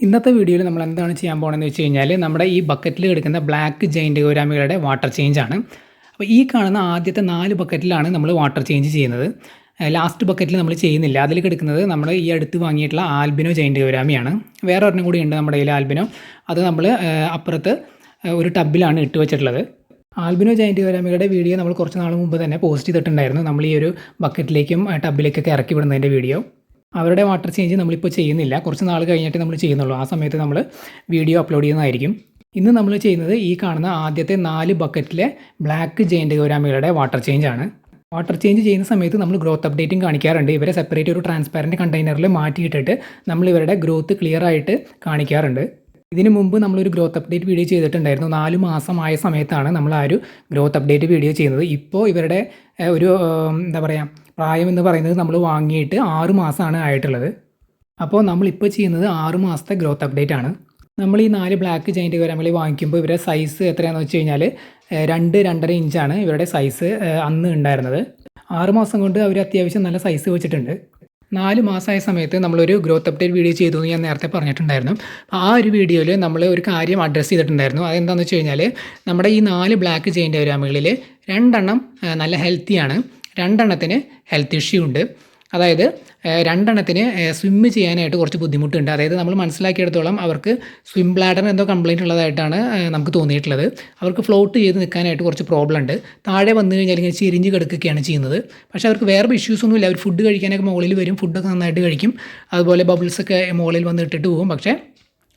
ഇന്നത്തെ വീഡിയോയിൽ നമ്മൾ എന്താണ് ചെയ്യാൻ പോകണമെന്ന് വെച്ച് കഴിഞ്ഞാൽ നമ്മുടെ ഈ ബക്കറ്റിൽ കിടക്കുന്ന ബ്ലാക്ക് ജൈന്റ് ഗോരാമികളുടെ വാട്ടർ ചേഞ്ച് ആണ്. അപ്പോൾ ഈ കാണുന്ന ആദ്യത്തെ നാല് ബക്കറ്റിലാണ് നമ്മൾ വാട്ടർ ചേഞ്ച് ചെയ്യുന്നത്. ലാസ്റ്റ് ബക്കറ്റിൽ നമ്മൾ ചെയ്യുന്നില്ല. അതിൽ കിടക്കുന്നത് നമ്മൾ ഈ അടുത്ത് വാങ്ങിയിട്ടുള്ള ആൽബിനോ ജൈന്റ് ഗോരാമിയാണ്. വേറെ ഒരെണ്ണം കൂടി ഉണ്ട് നമ്മുടെ കയ്യിൽ ആൽബിനോ. അത് നമ്മൾ അപ്പുറത്ത് ഒരു ടബിലാണ് ഇട്ട് വെച്ചിട്ടുള്ളത്. ആൽബിനോ ജയന്റ് ഗോരാമികളുടെ വീഡിയോ നമ്മൾ കുറച്ച് നാൾ മുമ്പ് തന്നെ പോസ്റ്റ് ചെയ്തിട്ടുണ്ടായിരുന്നു. നമ്മൾ ഈ ഒരു ബക്കറ്റിലേക്കും ടബിലേക്കൊക്കെ ഇറക്കി വിടുന്നതിന്റെ വീഡിയോ. അവരുടെ വാട്ടർ ചേഞ്ച് നമ്മളിപ്പോൾ ചെയ്യുന്നില്ല. കുറച്ച് നാൾ കഴിഞ്ഞിട്ട് നമ്മൾ ചെയ്യുന്നുള്ളൂ. ആ സമയത്ത് നമ്മൾ വീഡിയോ അപ്ലോഡ് ചെയ്യുന്നതായിരിക്കും. ഇന്ന് നമ്മൾ ചെയ്യുന്നത് ഈ കാണുന്ന ആദ്യത്തെ നാല് ബക്കറ്റിലെ ബ്ലാക്ക് ജെയിന്റെ ഗൗരാമികളുടെ വാട്ടർ ചേഞ്ച് ആണ്. വാട്ടർ ചേഞ്ച് ചെയ്യുന്ന സമയത്ത് നമ്മൾ ഗ്രോത്ത് അപ്ഡേറ്റും കാണിക്കാറുണ്ട്. ഇവരെ സെപ്പറേറ്റ് ഒരു ട്രാൻസ്പാരന്റ് കണ്ടെയ്നറിൽ മാറ്റിയിട്ടിട്ട് നമ്മൾ ഇവരുടെ ഗ്രോത്ത് ക്ലിയർ ആയിട്ട് കാണിക്കാറുണ്ട്. ഇതിനു മുമ്പ് നമ്മളൊരു ഗ്രോത്ത് അപ്ഡേറ്റ് വീഡിയോ ചെയ്തിട്ടുണ്ടായിരുന്നു. നാല് മാസമായ സമയത്താണ് നമ്മൾ ആ ഒരു ഗ്രോത്ത് അപ്ഡേറ്റ് വീഡിയോ ചെയ്യുന്നത്. ഇപ്പോൾ ഇവരുടെ ഒരു എന്താ പറയുക പ്രായം എന്ന് പറയുന്നത് നമ്മൾ വാങ്ങിയിട്ട് ആറ് മാസമാണ് ആയിട്ടുള്ളത്. അപ്പോൾ നമ്മളിപ്പോൾ ചെയ്യുന്നത് ആറ് മാസത്തെ ഗ്രോത്ത് അപ്ഡേറ്റ് ആണ്. നമ്മൾ ഈ നാല് ബ്ലാക്ക് ജൈന്റ് ഗൗരാമികളി വാങ്ങിക്കുമ്പോൾ ഇവരുടെ സൈസ് എത്രയാണെന്ന് വെച്ച് കഴിഞ്ഞാൽ രണ്ട് രണ്ടര ഇഞ്ചാണ് ഇവരുടെ സൈസ് അന്ന് ഉണ്ടായിരുന്നത്. ആറ് മാസം കൊണ്ട് അവർ അത്യാവശ്യം നല്ല സൈസ് വെച്ചിട്ടുണ്ട്. നാല് മാസമായ സമയത്ത് നമ്മളൊരു ഗ്രോത്ത് അപ്ഡേറ്റ് വീഡിയോ ചെയ്തു എന്ന് ഞാൻ നേരത്തെ പറഞ്ഞിട്ടുണ്ടായിരുന്നു. ആ ഒരു വീഡിയോയിൽ നമ്മൾ ഒരു കാര്യം അഡ്രസ്സ് ചെയ്തിട്ടുണ്ടായിരുന്നു. അതെന്താണെന്ന് വെച്ച് കഴിഞ്ഞാൽ നമ്മുടെ ഈ നാല് ബ്ലാക്ക് ജെയിന്റെ ഗ്രാമുകളിൽ രണ്ടെണ്ണം നല്ല ഹെൽത്തിയാണ് രണ്ടെണ്ണത്തിന് ഹെൽത്ത് ഇഷ്യൂ ഉണ്ട്. അതായത് രണ്ടെണ്ണത്തിന് സ്വിമ്മ് ചെയ്യാനായിട്ട് കുറച്ച് ബുദ്ധിമുട്ടുണ്ട്. അതായത് നമ്മൾ മനസ്സിലാക്കിയെടുത്തോളം അവർക്ക് സ്വിം ബ്ലാഡർ എന്തോ കംപ്ലയിന്റ് ഉള്ളതായിട്ടാണ് നമുക്ക് തോന്നിയിട്ടുള്ളത്. അവർക്ക് ഫ്ലോട്ട് ചെയ്ത് നിൽക്കാനായിട്ട് കുറച്ച് പ്രോബ്ലം ഉണ്ട്. താഴെ വന്നു കഴിഞ്ഞാൽ ഇങ്ങനെ ചിരിഞ്ഞ് കിടക്കുകയാണ് ചെയ്യുന്നത്. പക്ഷേ അവർക്ക് വേറെ ഇഷ്യൂസ് ഒന്നുമില്ല. അവർ ഫുഡ് കഴിക്കാനൊക്കെ മുകളിൽ വരും. ഫുഡൊക്കെ നന്നായിട്ട് കഴിക്കും. അതുപോലെ ബബിൾസൊക്കെ മുകളിൽ വന്ന് ഇട്ടിട്ട് പോകും. പക്ഷേ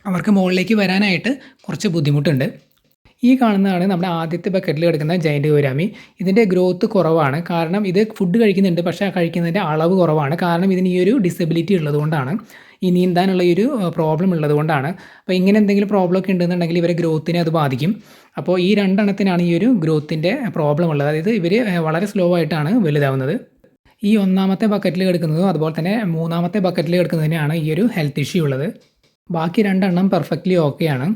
അവർക്ക് മുകളിലേക്ക് വരാനായിട്ട് കുറച്ച് ബുദ്ധിമുട്ടുണ്ട്. ഈ കാണുന്നതാണ് നമ്മുടെ ആദ്യത്തെ ബക്കറ്റിൽ കിടക്കുന്ന ജൈന്റ് ഗൗരാമി ഇതിന്റെ ഗ്രോത്ത് കുറവാണ്. കാരണം ഇത് ഫുഡ് കഴിക്കുന്നുണ്ട് പക്ഷേ ആ കഴിക്കുന്നതിന്റെ അളവ് കുറവാണ്. കാരണം ഇതിന് ഈ ഒരു ഡിസബിലിറ്റി ഉള്ളതുകൊണ്ടാണ്. ഈ നീന്താനുള്ള ഈ ഒരു പ്രോബ്ലം ഉള്ളതുകൊണ്ടാണ്. അപ്പോൾ ഇങ്ങനെ എന്തെങ്കിലും പ്രോബ്ലം ഒക്കെ ഉണ്ടെന്നുണ്ടെങ്കിൽ ഇവരെ ഗ്രോത്തിനെ അത് ബാധിക്കും. അപ്പോൾ ഈ രണ്ടെണ്ണത്തിനാണ് ഈ ഒരു ഗ്രോത്തിന്റെ പ്രോബ്ലം ഉള്ളത്. അതായത് ഇവർ വളരെ സ്ലോ ആയിട്ടാണ് വലുതാവുന്നത്. ഈ ഒന്നാമത്തെ ബക്കറ്റിൽ കിടക്കുന്നതും അതുപോലെ തന്നെ മൂന്നാമത്തെ ബക്കറ്റിൽ കിടക്കുന്നതിനാണ് ഈ ഒരു ഹെൽത്ത് ഇഷ്യൂ ഉള്ളത്. ബാക്കി രണ്ടെണ്ണം പെർഫെക്റ്റ്ലി ഓക്കെയാണ്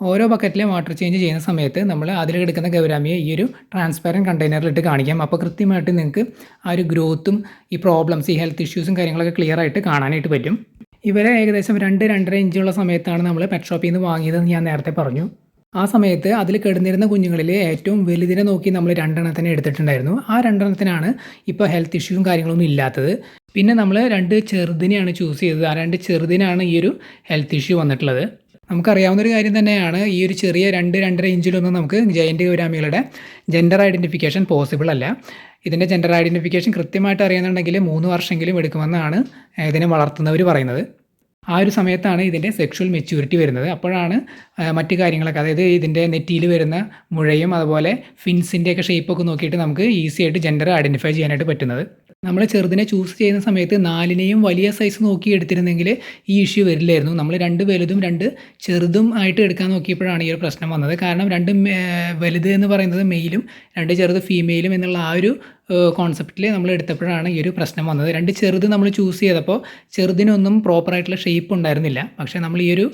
ഓരോ ബക്കറ്റിലെ വാട്ടർ ചേഞ്ച് ചെയ്യുന്ന സമയത്ത് നമ്മൾ അതിൽ കിടക്കുന്ന ഗൗരാമിയെ ഈ ഒരു ട്രാൻസ്പെറന്റ് കണ്ടെയ്നറിലിട്ട് കാണിക്കാം. അപ്പോൾ കൃത്യമായിട്ട് നിങ്ങൾക്ക് ആ ഒരു ഗ്രോത്തും ഈ പ്രോബ്ലംസ് ഈ ഹെൽത്ത് ഇഷ്യൂസും കാര്യങ്ങളൊക്കെ ക്ലിയർ ആയിട്ട് കാണാനായിട്ട് പറ്റും. ഇവരെ ഏകദേശം രണ്ട് രണ്ടര ഇഞ്ചുള്ള സമയത്താണ് നമ്മൾ പെറ്റ് ഷോപ്പിൽ നിന്ന് വാങ്ങിയതെന്ന് ഞാൻ നേരത്തെ പറഞ്ഞു. ആ സമയത്ത് അതിൽ കിടന്നിരുന്ന കുഞ്ഞുങ്ങളിൽ ഏറ്റവും വലുതിനെ നോക്കി നമ്മൾ രണ്ടെണ്ണത്തിനെ എടുത്തിട്ടുണ്ടായിരുന്നു. ആ രണ്ടെണ്ണത്തിനാണ് ഇപ്പോൾ ഹെൽത്ത് ഇഷ്യൂവും കാര്യങ്ങളൊന്നും ഇല്ലാത്തത്. പിന്നെ നമ്മൾ രണ്ട് ചെറുതിനെയാണ് ചൂസ് ചെയ്തത്. ആ രണ്ട് ചെറുതിനാണ് ഈ ഒരു ഹെൽത്ത് ഇഷ്യൂ വന്നിട്ടുള്ളത്. നമുക്കറിയാവുന്ന ഒരു കാര്യം തന്നെയാണ് ഈ ഒരു ചെറിയ രണ്ട് രണ്ടര ഇഞ്ചിലൊന്നും നമുക്ക് ജയന്റ് ഗൗരാമികളുടെ ജെൻഡർ ഐഡന്റിഫിക്കേഷൻ പോസിബിൾ അല്ല. ഇതിന്റെ ജെൻഡർ ഐഡന്റിഫിക്കേഷൻ കൃത്യമായിട്ട് അറിയുന്നുണ്ടെങ്കിൽ മൂന്ന് വർഷമെങ്കിലും എടുക്കുമെന്നാണ് ഇതിനെ വളർത്തുന്നവർ പറയുന്നത്. ആ ഒരു സമയത്താണ് ഇതിന്റെ സെക്ഷുവൽ മെച്യൂരിറ്റി വരുന്നത്. അപ്പോഴാണ് മറ്റു മറ്റ് കാര്യങ്ങളൊക്കെ അതായത് ഇതിന്റെ നെറ്റിയിൽ വരുന്ന മുഴയും അതുപോലെ ഫിൻസിന്റെയൊക്കെ ഷേപ്പൊക്കെ നോക്കിയിട്ട് നമുക്ക് ഈസി ആയിട്ട് ജെൻഡർ ഐഡന്റിഫൈ ചെയ്യാനായിട്ട് പറ്റുന്നത്. നമ്മൾ ചെറുതിനെ ചൂസ് ചെയ്യുന്ന സമയത്ത് നാലിനെയും വലിയ സൈസ് നോക്കി എടുത്തിരുന്നെങ്കിൽ ഈ ഇഷ്യൂ വരില്ലായിരുന്നു. നമ്മൾ രണ്ട് വലുതും രണ്ട് ചെറുതും ആയിട്ട് എടുക്കാൻ നോക്കിയപ്പോഴാണ് ഈ ഒരു പ്രശ്നം വന്നത്. കാരണം രണ്ട് വലുത് എന്ന് പറയുന്നത് മെയിലും രണ്ട് ചെറുത് ഫീമെയിലും എന്നുള്ള ആ ഒരു കോൺസെപ്റ്റിൽ നമ്മൾ എടുത്തപ്പോഴാണ് ഈ ഒരു പ്രശ്നം വന്നത്. രണ്ട് ചെറുത് നമ്മൾ ചൂസ് ചെയ്തപ്പോൾ ചെറുതിനൊന്നും പ്രോപ്പറായിട്ടുള്ള ഷേപ്പ് ഉണ്ടായിരുന്നില്ല. പക്ഷേ നമ്മൾ ഈ ഒരു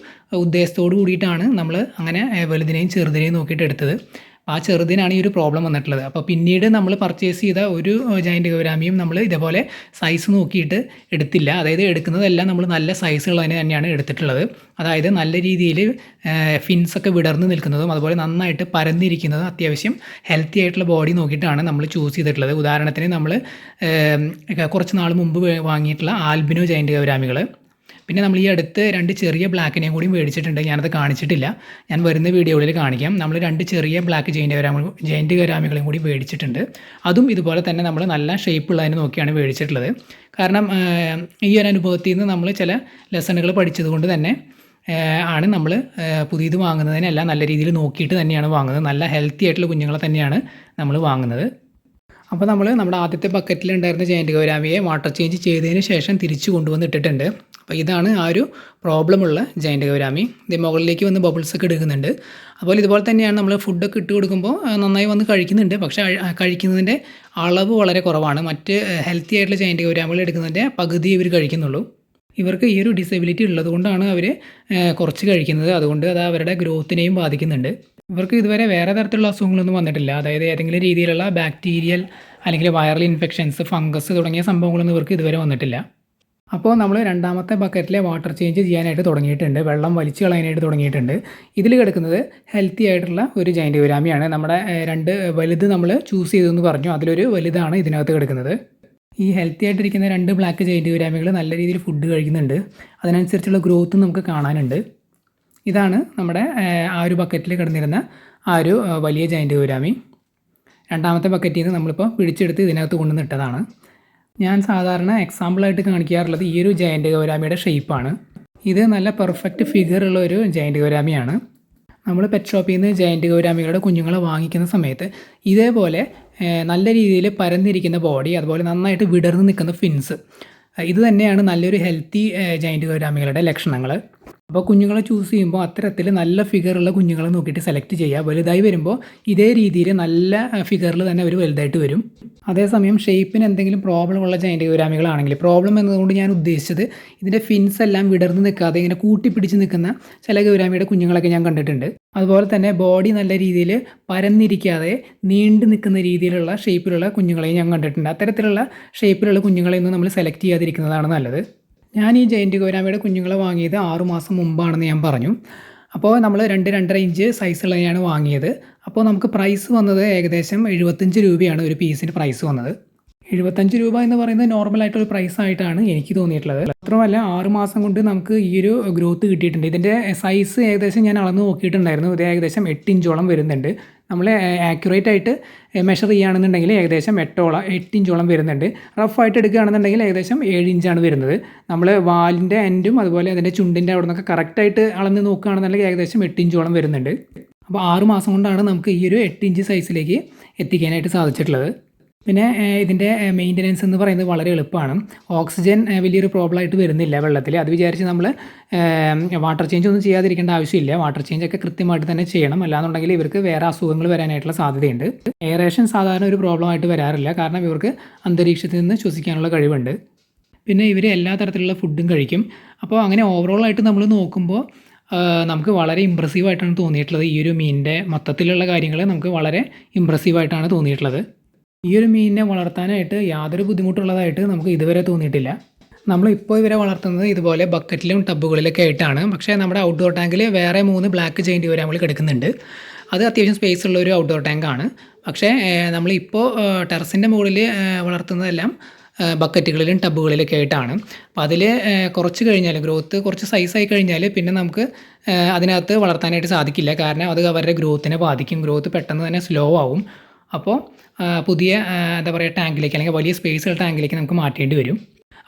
ഉദ്ദേശത്തോട് കൂടിയിട്ടാണ് നമ്മൾ അങ്ങനെ വലുതിനെയും ചെറുതിനെയും നോക്കിയിട്ട് എടുത്തത്. ആ ചെറുതിനാണ് ഈ ഒരു പ്രോബ്ലം വന്നിട്ടുള്ളത്. അപ്പോൾ പിന്നീട് നമ്മൾ പർച്ചേസ് ചെയ്ത ഒരു ജൈന്റ് ഗൗരാമിയും നമ്മൾ ഇതേപോലെ സൈസ് നോക്കിയിട്ട് എടുത്തില്ല. അതായത് എടുക്കുന്നതെല്ലാം നമ്മൾ നല്ല സൈസുള്ളതിനെ തന്നെയാണ് എടുത്തിട്ടുള്ളത്. അതായത് നല്ല രീതിയിൽ ഫിൻസൊക്കെ വിടർന്ന് നിൽക്കുന്നതും അതുപോലെ നന്നായിട്ട് പരന്നിരിക്കുന്നതും അത്യാവശ്യം ഹെൽത്തി ആയിട്ടുള്ള ബോഡി നോക്കിയിട്ടാണ് നമ്മൾ ചൂസ് ചെയ്തിട്ടുള്ളത്. ഉദാഹരണത്തിന് നമ്മൾ കുറച്ച് നാൾ മുമ്പ് വാങ്ങിയിട്ടുള്ള ആൽബിനോ ജൈന്റ് ഗൗരാമികൾ പിന്നെ നമ്മൾ ഈ അടുത്ത് രണ്ട് ചെറിയ ബ്ലാക്കിനെയും കൂടി മേടിച്ചിട്ടുണ്ട്. ഞാനത് കാണിച്ചിട്ടില്ല. ഞാൻ വരുന്ന വീഡിയോകളിൽ കാണിക്കാം. നമ്മൾ രണ്ട് ചെറിയ ബ്ലാക്ക് ജെയിന്റ് ഗരാമ ജെയിന്റ് ഗരാമികളെയും കൂടി മേടിച്ചിട്ടുണ്ട്. അതും ഇതുപോലെ തന്നെ നമ്മൾ നല്ല ഷേപ്പ് ഉള്ളതിനെ നോക്കിയാണ് മേടിച്ചിട്ടുള്ളത്. കാരണം ഈ ഒരു അനുഭവത്തിൽ നിന്ന് നമ്മൾ ചില ലെസണുകൾ പഠിച്ചതുകൊണ്ട് തന്നെ ആണ് നമ്മൾ പുതിയത് വാങ്ങുന്നതിനെല്ലാം നല്ല രീതിയിൽ നോക്കിയിട്ട് തന്നെയാണ് വാങ്ങുന്നത്. നല്ല ഹെൽത്തി ആയിട്ടുള്ള കുഞ്ഞുങ്ങളെ തന്നെയാണ് നമ്മൾ വാങ്ങുന്നത്. അപ്പോൾ നമ്മൾ നമ്മുടെ ആദ്യത്തെ ബക്കറ്റിൽ ഉണ്ടായിരുന്ന ജയന്റ് ഗൗരാമിയെ വാട്ടർ ചേഞ്ച് ചെയ്തതിന് ശേഷം തിരിച്ചു കൊണ്ടുവന്ന് ഇട്ടിട്ടുണ്ട്. അപ്പോൾ ഇതാണ് ആ ഒരു പ്രോബ്ലമുള്ള ജയന്റ് ഗൗരാമി ഇത് മുകളിലേക്ക് വന്ന് ബബിൾസ് ഒക്കെ എടുക്കുന്നുണ്ട്. അതുപോലെ ഇതുപോലെ തന്നെയാണ് നമ്മൾ ഫുഡൊക്കെ ഇട്ട് കൊടുക്കുമ്പോൾ നന്നായി വന്ന് കഴിക്കുന്നുണ്ട്. പക്ഷേ കഴിക്കുന്നതിന്റെ അളവ് വളരെ കുറവാണ്. മറ്റ് ഹെൽത്തി ആയിട്ടുള്ള ജയന്റ് ഗൗരാമികൾ എടുക്കുന്നതിന്റെ പകുതി ഇവർ കഴിക്കുന്നുള്ളൂ. ഇവർക്ക് ഈ ഒരു ഡിസബിലിറ്റി ഉള്ളതുകൊണ്ടാണ് അവർ കുറച്ച് കഴിക്കുന്നത്. അതുകൊണ്ട് അത് അവരുടെ ഗ്രോത്തിനെയും ബാധിക്കുന്നുണ്ട്. ഇവർക്ക് ഇതുവരെ വേറെ തരത്തിലുള്ള അസുഖങ്ങളൊന്നും വന്നിട്ടില്ല. അതായത് ഏതെങ്കിലും രീതിയിലുള്ള ബാക്ടീരിയൽ അല്ലെങ്കിൽ വൈറൽ ഇൻഫെക്ഷൻസ് ഫംഗസ് തുടങ്ങിയ സംഭവങ്ങളൊന്നും ഇവർക്ക് ഇതുവരെ വന്നിട്ടില്ല. അപ്പോൾ നമ്മൾ രണ്ടാമത്തെ ബക്കറ്റിലെ വാട്ടർ ചേഞ്ച് ചെയ്യാനായിട്ട് തുടങ്ങിയിട്ടുണ്ട്. വെള്ളം വലിച്ചു കളയാനായിട്ട് തുടങ്ങിയിട്ടുണ്ട്. ഇതിൽ കിടക്കുന്നത് ഹെൽത്തി ആയിട്ടുള്ള ഒരു ജൈന്റ് ഗുരാമിയാണ് നമ്മുടെ രണ്ട് വലുത് നമ്മൾ ചൂസ് ചെയ്തെന്ന് പറഞ്ഞു. അതിലൊരു വലുതാണ് ഇതിനകത്ത് കിടക്കുന്നത്. ഈ ഹെൽത്തി ആയിട്ടിരിക്കുന്ന രണ്ട് ബ്ലാക്ക് ജൈന്റ് ഗുരാമികൾ നല്ല രീതിയിൽ ഫുഡ് കഴിക്കുന്നുണ്ട്. അതിനനുസരിച്ചുള്ള ഗ്രോത്ത് നമുക്ക് കാണാനുണ്ട്. ഇതാണ് നമ്മുടെ ആ ഒരു ബക്കറ്റിൽ കിടന്നിരുന്ന ആ ഒരു വലിയ ജൈന്റ് ഗുരാമി രണ്ടാമത്തെ ബക്കറ്റിൽ നിന്ന് നമ്മളിപ്പോൾ പിടിച്ചെടുത്ത് ഇതിനകത്ത് കൊണ്ടുവന്നിട്ടതാണ് ഞാൻ സാധാരണ എക്സാമ്പിളായിട്ട് കാണിക്കാറുള്ളത് ഈ ഒരു ജയന്റ് ഗൗരാമിയുടെ ഷേപ്പാണ് ഇത് നല്ല പെർഫെക്റ്റ് ഫിഗർ ഉള്ള ഒരു ജയന്റ് ഗൗരാമിയാണ്. നമ്മൾ പെറ്റ് ഷോപ്പിൽ നിന്ന് ജയന്റ് ഗൗരാമികളുടെ കുഞ്ഞുങ്ങളെ വാങ്ങിക്കുന്ന സമയത്ത് ഇതേപോലെ നല്ല രീതിയിൽ പരന്നിരിക്കുന്ന ബോഡി അതുപോലെ നന്നായിട്ട് വിടർന്ന് നിൽക്കുന്ന ഫിൻസ് ഇത് തന്നെയാണ് നല്ലൊരു ഹെൽത്തി ജയന്റ് ഗൗരാമികളുടെ ലക്ഷണങ്ങൾ അപ്പോൾ കുഞ്ഞുങ്ങളെ ചൂസ് ചെയ്യുമ്പോൾ അത്തരത്തിൽ നല്ല ഫിഗറുള്ള കുഞ്ഞുങ്ങളെ നോക്കിയിട്ട് സെലക്ട് ചെയ്യുക. വലുതായി വരുമ്പോൾ ഇതേ രീതിയിൽ നല്ല ഫിഗറിൽ തന്നെ അവർ വലുതായിട്ട് വരും. അതേസമയം ഷേപ്പിന് എന്തെങ്കിലും പ്രോബ്ലം ഉള്ള ജൈന്റ് ഗൗരാമികളാണെങ്കിൽ പ്രോബ്ലം എന്നതുകൊണ്ട് ഞാൻ ഉദ്ദേശിച്ചത് ഇതിന്റെ ഫിൻസ് എല്ലാം വിടർന്ന് നിൽക്കാതെ ഇങ്ങനെ കൂട്ടിപ്പിടിച്ച് നിൽക്കുന്ന ചില ഗൗരാമിയുടെ കുഞ്ഞുങ്ങളൊക്കെ ഞാൻ കണ്ടിട്ടുണ്ട്. അതുപോലെ തന്നെ ബോഡി നല്ല രീതിയിൽ പരന്നിരിക്കാതെ നീണ്ടു നിൽക്കുന്ന രീതിയിലുള്ള ഷേപ്പിലുള്ള കുഞ്ഞുങ്ങളെയും ഞാൻ കണ്ടിട്ടുണ്ട്. അത്തരത്തിലുള്ള ഷേപ്പിലുള്ള കുഞ്ഞുങ്ങളെയൊന്നും നമ്മൾ സെലക്ട് ചെയ്യാതിരിക്കുന്നതാണ് നല്ലത്. ഞാൻ ഈ ജയന്റ് ഗൗരാമിയുടെ കുഞ്ഞുങ്ങളെ വാങ്ങിയത് ആറുമാസം മുമ്പാണെന്ന് ഞാൻ പറഞ്ഞു. അപ്പോൾ നമ്മൾ രണ്ട് രണ്ടര ഇഞ്ച് സൈസുള്ളതിനാണ് വാങ്ങിയത്. അപ്പോൾ നമുക്ക് പ്രൈസ് വന്നത് ഏകദേശം എഴുപത്തഞ്ച് രൂപയാണ് ഒരു പീസിന്റെ പ്രൈസ് വന്നത്. എഴുപത്തഞ്ച് രൂപ എന്ന് പറയുന്നത് നോർമലായിട്ടൊരു പ്രൈസ് ആയിട്ടാണ് എനിക്ക് തോന്നിയിട്ടുള്ളത്. മാത്രമല്ല ആറ് മാസം കൊണ്ട് നമുക്ക് ഈ ഒരു ഗ്രോത്ത് കിട്ടിയിട്ടുണ്ട്. ഇതിന്റെ സൈസ് ഏകദേശം ഞാൻ അളന്ന് നോക്കിയിട്ടുണ്ടായിരുന്നു. ഇത് ഏകദേശം എട്ട് ഇഞ്ചോളം വരുന്നുണ്ട്. നമ്മൾ ആക്യുറേറ്റ് ആയിട്ട് മെഷർ ചെയ്യുകയാണെന്നുണ്ടെങ്കിൽ ഏകദേശം എട്ടോളം എട്ട് ഇഞ്ചോളം വരുന്നുണ്ട് റഫായിട്ട് എടുക്കുകയാണെന്നുണ്ടെങ്കിൽ ഏകദേശം ഏഴ് ഇഞ്ചാണ് വരുന്നത്. നമ്മൾ വാലിന്റെ എൻഡും അതുപോലെ അതിന്റെ ചുണ്ടിന്റെ അവിടെ നിന്നൊക്കെ കറക്റ്റായിട്ട് അളന്ന് നോക്കുകയാണെന്നുണ്ടെങ്കിൽ ഏകദേശം എട്ട് ഇഞ്ചോളം വരുന്നുണ്ട്. അപ്പോൾ ആറ് മാസം കൊണ്ടാണ് നമുക്ക് ഈ ഒരു എട്ട് ഇഞ്ച് സൈസിലേക്ക് എത്തിക്കാനായിട്ട് സാധിച്ചിട്ടുള്ളത്. പിന്നെ ഇതിന്റെ മെയിന്റനൻസ് എന്ന് പറയുന്നത് വളരെ എളുപ്പമാണ്. ഓക്സിജൻ വലിയൊരു പ്രോബ്ലം ആയിട്ട് വരുന്നില്ല വെള്ളത്തിൽ അത് വിചാരിച്ച് നമ്മൾ വാട്ടർ ചേഞ്ച് ഒന്നും ചെയ്യാതിരിക്കേണ്ട ആവശ്യമില്ല. വാട്ടർ ചേഞ്ച് ഒക്കെ കൃത്യമായിട്ട് തന്നെ ചെയ്യണം. അല്ലാന്നുണ്ടെങ്കിൽ ഇവർക്ക് വേറെ അസുഖങ്ങൾ വരാനായിട്ടുള്ള സാധ്യതയുണ്ട്. എയറേഷൻ സാധാരണ ഒരു പ്രോബ്ലം ആയിട്ട് വരാറില്ല. കാരണം ഇവർക്ക് അന്തരീക്ഷത്തിൽ നിന്ന് ശ്വസിക്കാനുള്ള കഴിവുണ്ട്. പിന്നെ ഇവർ എല്ലാ തരത്തിലുള്ള ഫുഡും കഴിക്കും. അപ്പോൾ അങ്ങനെ ഓവറോൾ ആയിട്ട് നമ്മൾ നോക്കുമ്പോൾ നമുക്ക് വളരെ ഇമ്പ്രസീവ് ആയിട്ടാണ് തോന്നിയിട്ടുള്ളത്. ഈ ഒരു മീനിന്റെ മൊത്തത്തിലുള്ള കാര്യങ്ങൾ നമുക്ക് വളരെ ഇമ്പ്രസീവ് ആയിട്ടാണ് തോന്നിയിട്ടുള്ളത്. ഈ ഒരു മീനിനെ വളർത്താനായിട്ട് യാതൊരു ബുദ്ധിമുട്ടുള്ളതായിട്ട് നമുക്ക് ഇതുവരെ തോന്നിയിട്ടില്ല. നമ്മളിപ്പോൾ ഇവരെ വളർത്തുന്നത് ഇതുപോലെ ബക്കറ്റിലും ടബുകളിലൊക്കെ ആയിട്ടാണ്. പക്ഷേ നമ്മുടെ ഔട്ട്ഡോർ ടാങ്കിൽ വേറെ മൂന്ന് ബ്ലാക്ക് ജെയിന്റ് നമ്മൾ കിടക്കുന്നുണ്ട്. അത് അത്യാവശ്യം സ്പേസ് ഉള്ള ഒരു ഔട്ട്ഡോർ ടാങ്കാണ് പക്ഷേ നമ്മളിപ്പോൾ ടെറസിന്റെ മുകളിൽ വളർത്തുന്നതെല്ലാം ബക്കറ്റുകളിലും ടബുകളിലൊക്കെ ആയിട്ടാണ്. അപ്പോൾ അതിൽ കുറച്ച് കഴിഞ്ഞാൽ ഗ്രോത്ത് കുറച്ച് സൈസായി കഴിഞ്ഞാൽ പിന്നെ നമുക്ക് അതിനകത്ത് വളർത്താനായിട്ട് സാധിക്കില്ല. കാരണം അത് അവരുടെ ഗ്രോത്തിനെ ബാധിക്കും. ഗ്രോത്ത് പെട്ടെന്ന് തന്നെ സ്ലോ ആവും. അപ്പോൾ പുതിയ എന്താ പറയുക ടാങ്കിലേക്ക് അല്ലെങ്കിൽ വലിയ സ്പേസുള്ള ടാങ്കിലേക്ക് നമുക്ക് മാറ്റേണ്ടി വരും.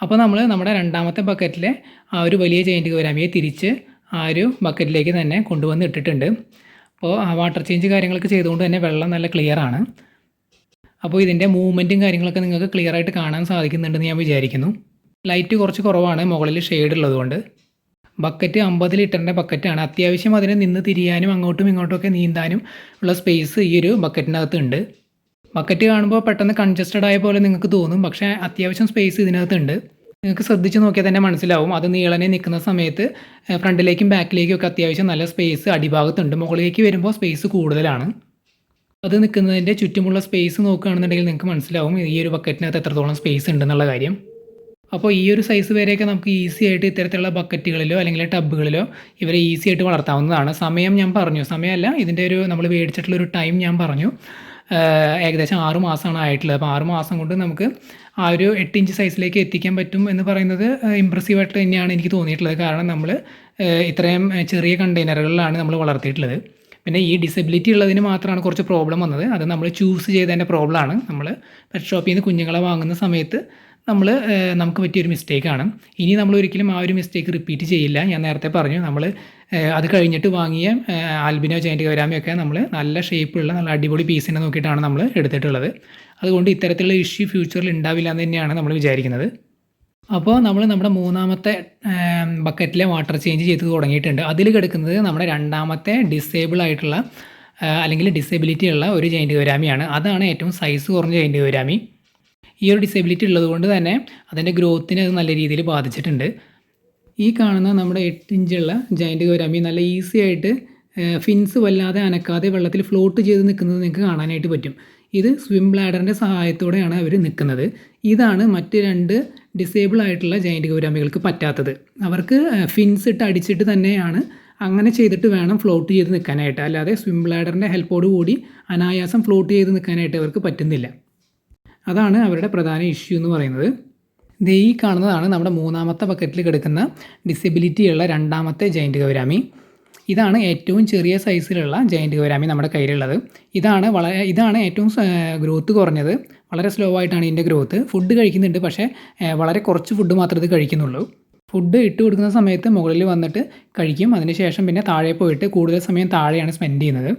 അപ്പോൾ നമ്മൾ നമ്മുടെ രണ്ടാമത്തെ ബക്കറ്റിലെ ആ ഒരു വലിയ ചേഞ്ച് ഗൗരാമിയെ തിരിച്ച് ആ ഒരു ബക്കറ്റിലേക്ക് തന്നെ കൊണ്ടുവന്ന് ഇട്ടിട്ടുണ്ട്. അപ്പോൾ ആ വാട്ടർ ചേഞ്ച് കാര്യങ്ങളൊക്കെ ചെയ്തുകൊണ്ട് തന്നെ വെള്ളം നല്ല ക്ലിയർ ആണ്. അപ്പോൾ ഇതിന്റെ മൂവ്മെന്റും കാര്യങ്ങളൊക്കെ നിങ്ങൾക്ക് ക്ലിയർ ആയിട്ട് കാണാൻ സാധിക്കുന്നുണ്ടെന്ന് ഞാൻ വിചാരിക്കുന്നു. ലൈറ്റ് കുറച്ച് കുറവാണ്. മുകളിൽ ഷെയ്ഡ് ഉള്ളതുകൊണ്ട്. ബക്കറ്റ് അമ്പത് ലിറ്ററിന്റെ ബക്കറ്റാണ്. അത്യാവശ്യം അതിന് നിന്ന് തിരിയാനും അങ്ങോട്ടും ഇങ്ങോട്ടും ഒക്കെ നീന്താനും ഉള്ള സ്പേസ് ഈ ഒരു ബക്കറ്റിനകത്ത് ഉണ്ട്. ബക്കറ്റ് കാണുമ്പോൾ പെട്ടെന്ന് കൺജസ്റ്റഡ് ആയ പോലെ നിങ്ങൾക്ക് തോന്നും പക്ഷേ അത്യാവശ്യം സ്പേസ് ഇതിനകത്തുണ്ട് നിങ്ങൾക്ക് ശ്രദ്ധിച്ച് നോക്കിയാൽ തന്നെ മനസ്സിലാവും. അത് നീളനെ നിൽക്കുന്ന സമയത്ത് ഫ്രണ്ടിലേക്കും ബാക്കിലേക്കും ഒക്കെ അത്യാവശ്യം നല്ല സ്പേസ് അടിഭാഗത്തുണ്ട്. മുകളിലേക്ക് വരുമ്പോൾ സ്പേസ് കൂടുതലാണ്. അത് നിൽക്കുന്നതിന്റെ ചുറ്റുമുള്ള സ്പേസ് നോക്കുകയാണെന്നുണ്ടെങ്കിൽ നിങ്ങൾക്ക് മനസ്സിലാവും ഈ ഒരു ബക്കറ്റിനകത്ത് എത്രത്തോളം സ്പേസ് ഉണ്ടെന്നുള്ള കാര്യം. അപ്പോൾ ഈ ഒരു സൈസ് വരെയൊക്കെ നമുക്ക് ഈസി ആയിട്ട് ഇത്തരത്തിലുള്ള ബക്കറ്റുകളിലോ അല്ലെങ്കിൽ ടബുകളിലോ ഇവരെ ഈസി ആയിട്ട് വളർത്താവുന്നതാണ്. സമയം ഞാൻ പറഞ്ഞു. സമയമല്ല ഇതിന്റെ ഒരു നമ്മൾ മേടിച്ചിട്ടുള്ള ഒരു ടൈം ഞാൻ പറഞ്ഞു. ഏകദേശം ആറു മാസമാണ് ആയിട്ടുള്ളത്. അപ്പോൾ ആറു മാസം കൊണ്ട് നമുക്ക് ആ ഒരു എട്ട് ഇഞ്ച് സൈസിലേക്ക് എത്തിക്കാൻ പറ്റും എന്ന് പറയുന്നത് ഇമ്പ്രസീവ് ആയിട്ട് തന്നെയാണ് എനിക്ക് തോന്നിയിട്ടുള്ളത്. കാരണം നമ്മൾ ഇത്രയും ചെറിയ കണ്ടെയ്നറുകളിലാണ് നമ്മൾ വളർത്തിയിട്ടുള്ളത്. പിന്നെ ഈ ഡിസബിലിറ്റി ഉള്ളതിന് മാത്രമാണ് കുറച്ച് പ്രോബ്ലം വന്നത്. അത് നമ്മൾ ചൂസ് ചെയ്തതിന്റെ പ്രോബ്ലമാണ് നമ്മൾ പെറ്റ് ഷോപ്പിൽ നിന്ന് കുഞ്ഞുങ്ങളെ വാങ്ങുന്ന സമയത്ത് നമ്മൾ നമുക്ക് പറ്റിയൊരു മിസ്റ്റേക്കാണ് ഇനി നമ്മൾ ഒരിക്കലും ആ ഒരു മിസ്റ്റേക്ക് റിപ്പീറ്റ് ചെയ്യില്ല. ഞാൻ നേരത്തെ പറഞ്ഞു നമ്മൾ അത് കഴിഞ്ഞിട്ട് വാങ്ങിയ ആൽബിനോ ജയന്റ് കവരാമയൊക്കെ നമ്മൾ നല്ല ഷേപ്പുള്ള നല്ല അടിപൊളി പീസിനെ നോക്കിയിട്ടാണ് നമ്മൾ എടുത്തിട്ടുള്ളത്. അതുകൊണ്ട് ഇത്തരത്തിലുള്ള ഇഷ്യൂ ഫ്യൂച്ചറിൽ ഉണ്ടാവില്ല എന്ന് തന്നെയാണ് നമ്മൾ വിചാരിക്കുന്നത്. അപ്പോൾ നമ്മൾ നമ്മുടെ മൂന്നാമത്തെ ബക്കറ്റിലെ വാട്ടർ ചേഞ്ച് ചെയ്ത് തുടങ്ങിയിട്ടുണ്ട്. അതിൽ കിടക്കുന്നത് നമ്മുടെ രണ്ടാമത്തെ ഡിസേബിൾ ആയിട്ടുള്ള അല്ലെങ്കിൽ ഡിസേബിലിറ്റി ഉള്ള ഒരു ജൈന്റ് കവരാമിയാണ് അതാണ് ഏറ്റവും സൈസ് കുറഞ്ഞ ജൈന്റ് ഗൗരാമി ഈ ഒരു ഡിസബിലിറ്റി ഉള്ളത് കൊണ്ട് തന്നെ അതിന്റെ ഗ്രോത്തിനെ അത് നല്ല രീതിയിൽ ബാധിച്ചിട്ടുണ്ട്. ഈ കാണുന്ന നമ്മുടെ എട്ട് ഇഞ്ചുള്ള ജയന്റ് ഗൗരാമി നല്ല ഈസി ആയിട്ട് ഫിൻസ് വല്ലാതെ അനക്കാതെ വെള്ളത്തിൽ ഫ്ലോട്ട് ചെയ്ത് നിൽക്കുന്നത് നിങ്ങൾക്ക് കാണാനായിട്ട് പറ്റും. ഇത് സ്വിം ബ്ലാഡറിന്റെ സഹായത്തോടെയാണ് അവർ നിൽക്കുന്നത്. ഇതാണ് മറ്റ് രണ്ട് ഡിസേബിൾ ആയിട്ടുള്ള ജയന്റ് ഗൗരാമികൾക്ക് പറ്റാത്തത്. അവർക്ക് ഫിൻസ് ഇട്ട് അടിച്ചിട്ട് തന്നെയാണ് അങ്ങനെ ചെയ്തിട്ട് വേണം ഫ്ലോട്ട് ചെയ്ത് നിൽക്കാനായിട്ട്. അല്ലാതെ സ്വിം ബ്ലാഡറിന്റെ ഹെൽപ്പോട് കൂടി അനായാസം ഫ്ലോട്ട് ചെയ്ത് നിൽക്കാനായിട്ട് അവർക്ക് പറ്റുന്നില്ല. അതാണ് അവരുടെ പ്രധാന ഇഷ്യൂ എന്ന് പറയുന്നത്. ദേ ഈ കാണുന്നതാണ് നമ്മുടെ മൂന്നാമത്തെ ബക്കറ്റിൽ കിടക്കുന്ന ഡിസബിലിറ്റി ഉള്ള രണ്ടാമത്തെ ജയിന്റ് ഗൗരാമി. ഇതാണ് ഏറ്റവും ചെറിയ സൈസിലുള്ള ജയന്റ് ഗൗരാമി നമ്മുടെ കയ്യിലുള്ളത്. ഇതാണ് വളരെ ഇതാണ് ഏറ്റവും ഗ്രോത്ത് കുറഞ്ഞത്. വളരെ സ്ലോ ആയിട്ടാണ് ഇതിന്റെ ഗ്രോത്ത് ഫുഡ് കഴിക്കുന്നുണ്ട് പക്ഷേ വളരെ കുറച്ച് ഫുഡ് മാത്രമേ ഇത് കഴിക്കുന്നുള്ളൂ. ഫുഡ് ഇട്ട് കൊടുക്കുന്ന സമയത്ത് മുകളിൽ വന്നിട്ട് കഴിക്കും. അതിനുശേഷം പിന്നെ താഴെ പോയിട്ട് കൂടുതൽ സമയം താഴെയാണ് സ്പെൻഡ് ചെയ്യുന്നത്.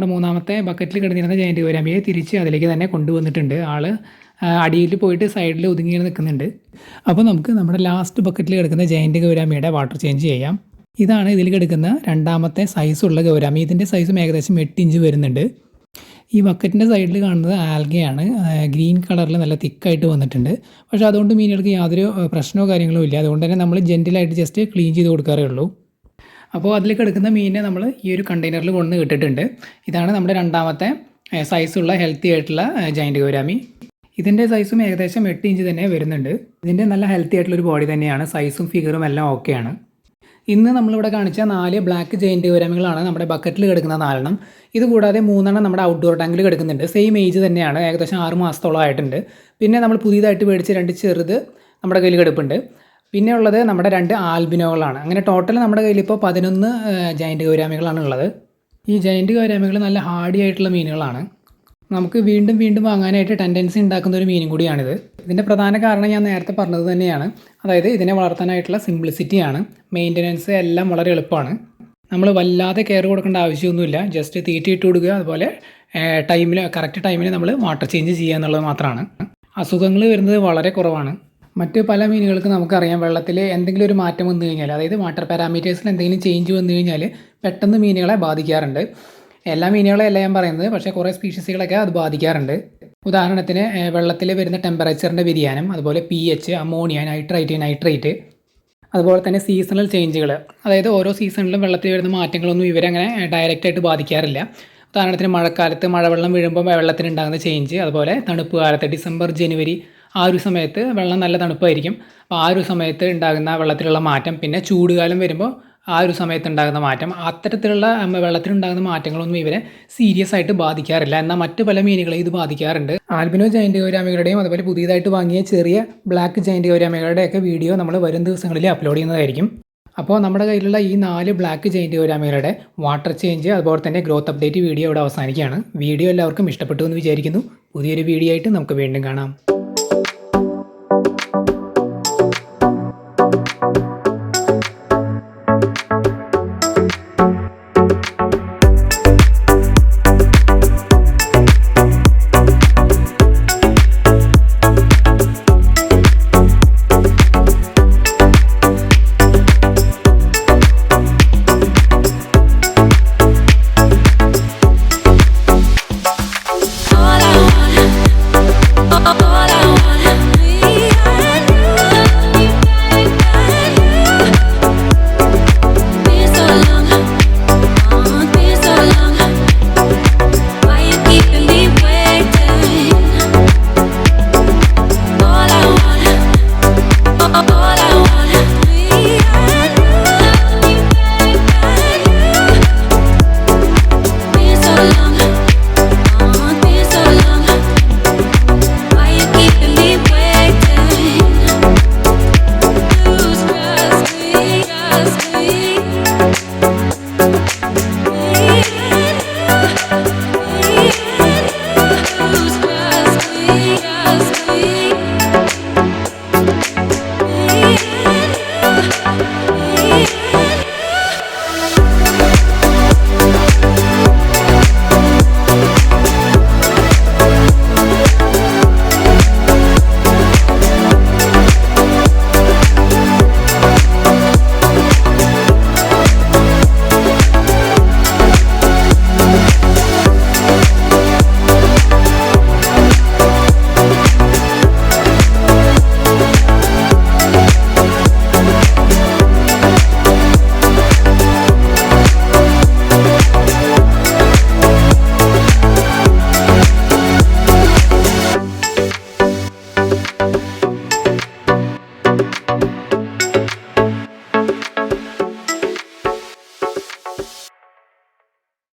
നമ്മുടെ മൂന്നാമത്തെ ബക്കറ്റിൽ കിടന്നിരുന്ന ജയന്റ് ഗൗരാമിയെ തിരിച്ച് അതിലേക്ക് തന്നെ കൊണ്ടുവന്നിട്ടുണ്ട്. ആൾ അടിയിൽ പോയിട്ട് സൈഡിൽ ഒതുങ്ങി നിൽക്കുന്നുണ്ട്. അപ്പോൾ നമുക്ക് നമ്മുടെ ലാസ്റ്റ് ബക്കറ്റിൽ കിടക്കുന്ന ജയന്റ് ഗൗരാമിയുടെ വാട്ടർ ചേഞ്ച് ചെയ്യാം. ഇതാണ് ഇതിൽ കിടക്കുന്ന രണ്ടാമത്തെ സൈസുള്ള ഗൗരാമി. ഇതിന്റെ സൈസും ഏകദേശം എട്ട് ഇഞ്ച് വരുന്നുണ്ട്. ഈ ബക്കറ്റിന്റെ സൈഡിൽ കാണുന്നത് ആൽഗയാണ്. ഗ്രീൻ കളറിൽ നല്ല തിക്കായിട്ട് വന്നിട്ടുണ്ട്. പക്ഷേ അതുകൊണ്ട് മീനുകൾക്ക് യാതൊരു പ്രശ്നമോ കാര്യങ്ങളോ ഇല്ല. അതുകൊണ്ട് തന്നെ നമ്മൾ ജെന്റിലായിട്ട് ജസ്റ്റ് ക്ലീൻ ചെയ്ത് കൊടുക്കാറേ ഉള്ളൂ. അപ്പോൾ അതിലേക്ക് എടുക്കുന്ന മീനിനെ നമ്മൾ ഈ ഒരു കണ്ടെയ്നറിൽ കൊണ്ട് ഇട്ടിട്ടുണ്ട്. ഇതാണ് നമ്മുടെ രണ്ടാമത്തെ സൈസുള്ള ഹെൽത്തി ആയിട്ടുള്ള ജൈന്റ് ഗോരാമി. ഇതിന്റെ സൈസും ഏകദേശം എട്ട് ഇഞ്ച് തന്നെ വരുന്നുണ്ട്. ഇതിന്റെ നല്ല ഹെൽത്തി ആയിട്ടുള്ളൊരു ബോഡി തന്നെയാണ്. സൈസും ഫിഗറും എല്ലാം ഓക്കെയാണ് ഇന്ന് നമ്മളിവിടെ കാണിച്ച നാല് ബ്ലാക്ക് ജെയിന്റ് ഗോരാമികളാണ് നമ്മുടെ ബക്കറ്റിൽ കിടക്കുന്ന നാലെണ്ണം. ഇത് കൂടാതെ മൂന്നെണ്ണം നമ്മുടെ ഔട്ട്ഡോർ ടാങ്കിൽ കിടക്കുന്നുണ്ട്. സെയിം ഏജ് തന്നെയാണ്. ഏകദേശം ആറ് മാസത്തോളം ആയിട്ടുണ്ട്. പിന്നെ നമ്മൾ പുതിയതായിട്ട് മേടിച്ച രണ്ട് ചെറുത് നമ്മുടെ കയ്യിൽ കിടപ്പുണ്ട്. പിന്നെ ഉള്ളത് നമ്മുടെ രണ്ട് ആൽബിനോകളാണ്. അങ്ങനെ ടോട്ടൽ നമ്മുടെ കയ്യിൽ ഇപ്പോൾ പതിനൊന്ന് ജയന്റ് ഗൗരാമികളാണ് ഉള്ളത്. ഈ ജയന്റ് ഗൗരാമികൾ നല്ല ഹാർഡി ആയിട്ടുള്ള മീനുകളാണ്. നമുക്ക് വീണ്ടും വീണ്ടും വാങ്ങാനായിട്ട് ടെൻഡൻസി ഉണ്ടാക്കുന്ന ഒരു മീനും കൂടിയാണിത്. ഇതിന്റെ പ്രധാന കാരണം ഞാൻ നേരത്തെ പറഞ്ഞത് തന്നെയാണ്. അതായത് ഇതിനെ വളർത്താനായിട്ടുള്ള സിംപ്ലിസിറ്റിയാണ് മെയിന്റനൻസ് എല്ലാം വളരെ എളുപ്പമാണ്. നമ്മൾ വല്ലാതെ കെയർ കൊടുക്കേണ്ട ആവശ്യമൊന്നുമില്ല. ജസ്റ്റ് തീറ്റ ഇട്ട് കൊടുക്കുക. അതുപോലെ ടൈമിൽ കറക്റ്റ് ടൈമിൽ നമ്മൾ വാട്ടർ ചേഞ്ച് ചെയ്യുക എന്നുള്ളത് മാത്രമാണ്. അസുഖങ്ങൾ വരുന്നത് വളരെ കുറവാണ്. മറ്റ് പല മീനുകൾക്ക് നമുക്കറിയാം വെള്ളത്തിൽ എന്തെങ്കിലും ഒരു മാറ്റം വന്നു കഴിഞ്ഞാൽ അതായത് വാട്ടർ പാരാമീറ്റേഴ്സിൽ എന്തെങ്കിലും ചേഞ്ച് വന്നു കഴിഞ്ഞാൽ പെട്ടെന്ന് മീനുകളെ ബാധിക്കാറുണ്ട്. എല്ലാ മീനുകളെ അല്ല ഞാൻ പറയുന്നത് പക്ഷേ കുറേ സ്പീഷീസുകളൊക്കെ അത് ബാധിക്കാറുണ്ട്. ഉദാഹരണത്തിന് വെള്ളത്തിൽ വരുന്ന ടെമ്പറേച്ചറിന്റെ വ്യതിയാനം അതുപോലെ P H ammonia nitrite nitrate അതുപോലെ തന്നെ സീസണൽ ചേഞ്ചുകൾ അതായത് ഓരോ സീസണിലും വെള്ളത്തിൽ വരുന്ന മാറ്റങ്ങളൊന്നും ഇവരങ്ങനെ ഡയറക്റ്റായിട്ട് ബാധിക്കാറില്ല. ഉദാഹരണത്തിന് മഴക്കാലത്ത് മഴവെള്ളം വീഴുമ്പോൾ വെള്ളത്തിനുണ്ടാകുന്ന ചേഞ്ച് അതുപോലെ തണുപ്പ് കാലത്ത് ഡിസംബർ ജനുവരി ആ ഒരു സമയത്ത് വെള്ളം നല്ല തണുപ്പായിരിക്കും. അപ്പോൾ ആ ഒരു സമയത്ത് ഉണ്ടാകുന്ന വെള്ളത്തിലുള്ള മാറ്റം പിന്നെ ചൂടുകാലം വരുമ്പോൾ ആ ഒരു സമയത്ത് ഉണ്ടാകുന്ന മാറ്റം അത്തരത്തിലുള്ള വെള്ളത്തിലുണ്ടാകുന്ന മാറ്റങ്ങളൊന്നും ഇവരെ സീരിയസ് ആയിട്ട് ബാധിക്കാറില്ല. എന്നാൽ മറ്റു പല മീനുകളെയും ഇത് ബാധിക്കാറുണ്ട്. ആൽബിനോ ജയന്റ് ഗൗരാമികളുടെയും അതുപോലെ പുതിയതായിട്ട് വാങ്ങിയ ചെറിയ ബ്ലാക്ക് ജയന്റ് ഗൗരാമികളുടെയൊക്കെ വീഡിയോ നമ്മൾ വരും ദിവസങ്ങളിൽ അപ്ലോഡ് ചെയ്യുന്നതായിരിക്കും. അപ്പോൾ നമ്മുടെ കയ്യിലുള്ള ഈ നാല് ബ്ലാക്ക് ജൈന്റ് ഗൗരാമികളുടെ വാട്ടർ ചേഞ്ച് അതുപോലെ തന്നെ ഗ്രോത്ത് അപ്ഡേറ്റ് വീഡിയോ ഇവിടെ അവസാനിക്കുകയാണ്. വീഡിയോ എല്ലാവർക്കും ഇഷ്ടപ്പെട്ടു എന്ന് വിചാരിക്കുന്നു. പുതിയൊരു വീഡിയോ ആയിട്ട് നമുക്ക് വീണ്ടും കാണാം.